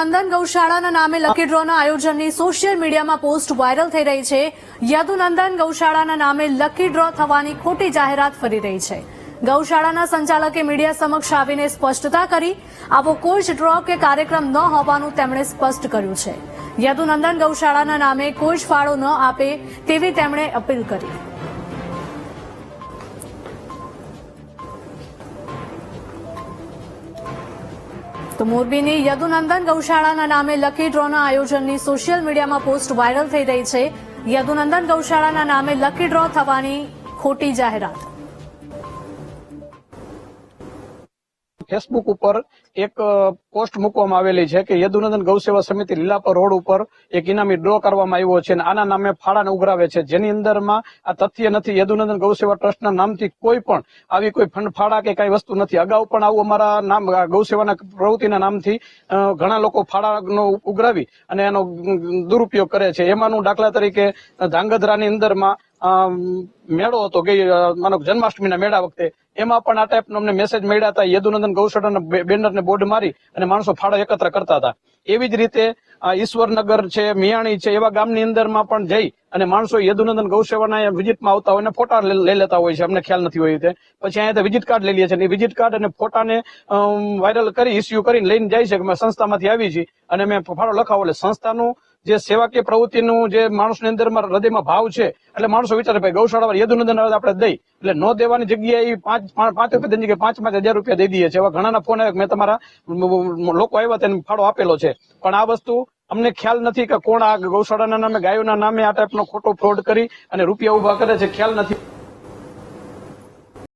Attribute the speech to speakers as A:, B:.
A: નંદન ગૌશાળાના નામે લકી ડ્રોના આયોજનની સોશિયલ મીડિયામાં પોસ્ટ વાયરલ થઈ રહી છે. યદુનંદન ગૌશાળાના નામે લકી ડ્રો થવાની ખોટી જાહેરાત ફરી રહી છે. ગૌશાળાના સંચાલકે મીડિયા સમક્ષ આવીને સ્પષ્ટતા કરી. આવો કોઈ જ ડ્રો કે કાર્યક્રમ ન હોવાનું તેમણે સ્પષ્ટ કર્યું છે. યદુનંદન ગૌશાળાના નામે કોઈ જ ફાળો ન આપે તેવી તેમણે અપીલ કરી. તો મોરબીની યદુનંદન ગૌશાળાના નામે લકી ડ્રોના આયોજનની સોશિયલ મીડિયામાં પોસ્ટ વાયરલ થઈ રહી છે. યદુનંદન ગૌશાળાના નામે લકી ડ્રો થવાની ખોટી જાહેરાત.
B: ફેસબુક ઉપર એક પોસ્ટ મૂકવામાં આવેલી છે કે યદુનંદન ગૌસેવા સમિતિ લીલાપર રોડ ઉપર એક ઇનામી ડ્રો કરવામાં આવ્યો છે અને આના નામે ફાળાને ઉઘરાવે છે. જેની અંદરમાં આ તથ્ય નથી. યદુનંદન ગૌસેવા ટ્રસ્ટના નામથી કોઈ પણ આવી કોઈ ફંડ, ફાળા કે કઈ વસ્તુ નથી. અગાઉ પણ આવું અમારા નામ ગૌસેવાના પ્રવૃત્તિના નામથી ઘણા લોકો ફાળાનો ઉઘરાવી અને એનો દુરુપયોગ કરે છે. એમાંનું દાખલા તરીકે ધાંગધ્રાની અંદરમાં મેળો હતો ગઈ માનો જન્માષ્ટમીના મેળા વખતે, એમાં પણ આ ટાઈપનો અમને મેસેજ મળ્યા હતા. યદુનંદન ગૌશાળાના બેનર ને બોર્ડ મારી અને માણસો ફાળો એકત્ર કરતા હતા. એવી જ રીતે આ ઈશ્વરનગર છે, મિયાણી છે, એવા ગામની અંદરમાં પણ જઈ અને માણસો યદુનંદન ગૌસેવાના વિઝિટમાં આવતા હોય અને ફોટા લઈ લેતા હોય છે. અમને ખ્યાલ નથી હોય તે પછી અહીંયા વિઝિટ કાર્ડ લઈ લે છે. અને વિઝિટ કાર્ડ અને ફોટાને વાયરલ કરી ઇસ્યુ કરીને લઈને જાય છે કે મેં સંસ્થામાંથી આવી છીએ અને મેં ફાળો લખાવો. એટલે સંસ્થાનું જે સેવાકીય પ્રવૃત્તિનું જે માણસની અંદરમાં હૃદયમાં ભાવ છે, એટલે માણસો વિચારે ભાઈ ગૌશાળા યદુનંદન આપણે દઈ. એટલે ન દેવાની જગ્યાએ પાંચ પાંચ રૂપિયા જગ્યાએ પાંચ પાંચ હજાર રૂપિયા દઈ દઈએ છે એવા ઘણાના ફોન આવ્યા મેં તમારા લોકો આવ્યા તેને ફાળો આપેલો છે. પણ આ વસ્તુ અમને ખ્યાલ નથી કે કોણ આ ગૌશાળાના નામે, ગાયોના નામે આ ટાઈપનો ખોટો ફ્રોડ કરી અને રૂપિયા ઊભા કરે છે. ખ્યાલ નથી.